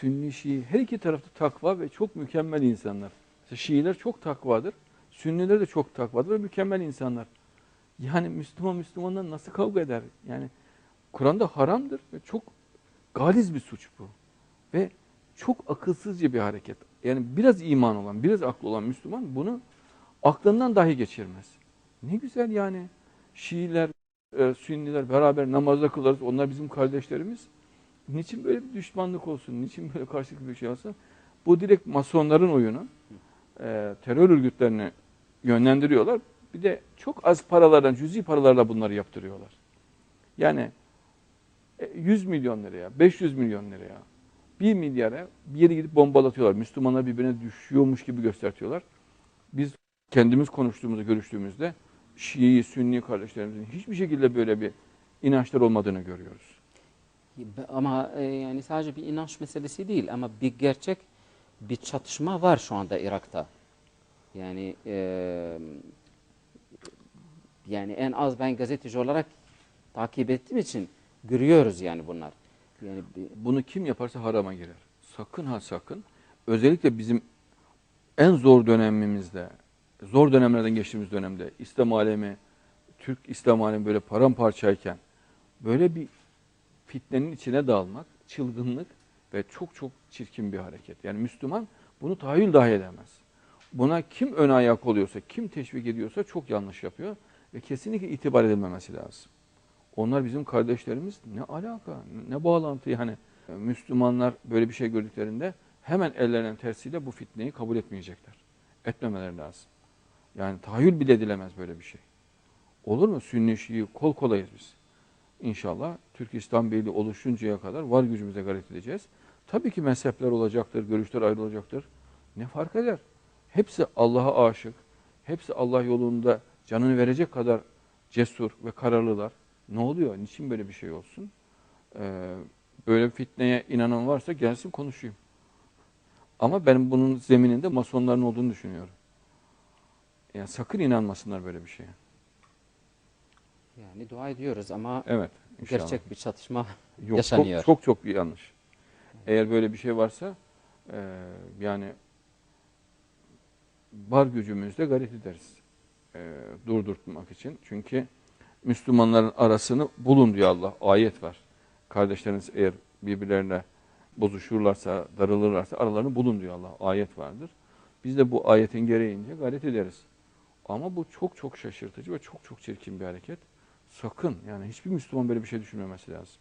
Sünni, Şii her iki tarafta takva ve çok mükemmel insanlar. Mesela Şiiler çok takvadır. Sünniler de çok takvadır ve mükemmel insanlar. Yani Müslüman Müslümandan nasıl kavga eder? Yani Kur'an'da haramdır ve çok galiz bir suç bu. Ve çok akılsızca bir hareket. Yani biraz iman olan, biraz aklı olan Müslüman bunu aklından dahi geçirmez. Ne güzel yani. Şiiler, e, Sünniler beraber namazda kılarız. Onlar bizim kardeşlerimiz. Niçin böyle bir düşmanlık olsun? Niçin böyle karşılıklı bir şey olsun? Bu direkt masonların oyunu. E, terör örgütlerini yönlendiriyorlar. Bir de çok az paralardan, cüzi paralarla bunları yaptırıyorlar. Yani e, 100 milyon liraya, 500 milyon liraya, 1 milyara bir yere gidip bombalatıyorlar. Müslümanlar birbirine düşüyormuş gibi göstertiyorlar. Biz kendimiz konuştuğumuzda, görüştüğümüzde Şii, Sünni kardeşlerimizin hiçbir şekilde böyle bir inançlar olmadığını görüyoruz. Ama e, yani sadece bir inanç meselesi değil ama bir gerçek bir çatışma var şu anda Irak'ta. Yani e, yani en az ben gazeteci olarak takip ettiğim için görüyoruz yani bunlar. Yani Bunu kim yaparsa harama girer. Sakın ha sakın. Özellikle bizim en zor dönemimizde, zor dönemlerden geçtiğimiz dönemde İslam alemi, Türk İslam alemi böyle paramparçayken böyle bir fitnenin içine dalmak, çılgınlık ve çok çok çirkin bir hareket. Yani Müslüman bunu tahayyül dahi edemez. Buna kim ön ayak oluyorsa, kim teşvik ediyorsa çok yanlış yapıyor ve kesinlikle itibar edilmemesi lazım. Onlar bizim kardeşlerimiz. Ne alaka, ne bağlantı yani. Müslümanlar böyle bir şey gördüklerinde hemen ellerinin tersiyle bu fitneyi kabul etmeyecekler. Etmemeleri lazım. Yani tahayyül bile edilemez böyle bir şey. Olur mu? Sünni, Şii kol kolayız biz. İnşallah Türk İslam Birliği oluşuncaya kadar var gücümüze gayret edeceğiz. Tabii ki mezhepler olacaktır, görüşler ayrılacaktır. Ne fark eder? Hepsi Allah'a aşık, hepsi Allah yolunda canını verecek kadar cesur ve kararlılar. Ne oluyor? Niçin böyle bir şey olsun? Ee, böyle fitneye inanan varsa gelsin konuşayım. Ama ben bunun zemininde masonların olduğunu düşünüyorum. Yani sakın inanmasınlar böyle bir şeye. Yani dua ediyoruz ama Evet. inşallah. gerçek bir çatışma Yok, yaşanıyor. Çok, çok çok bir yanlış. Eğer böyle bir şey varsa e, yani var gücümüzle gayret ederiz. E, durdurtmak için. Çünkü Müslümanların arasını bulun diyor Allah. Ayet var. Kardeşleriniz eğer birbirlerine bozuşurlarsa, darılırlarsa aralarını bulun diyor Allah. Ayet vardır. Biz de bu ayetin gereğince gayret ederiz. Ama bu çok çok şaşırtıcı ve çok çok çirkin bir hareket. Sakın yani hiçbir Müslüman böyle bir şey düşünmemesi lazım.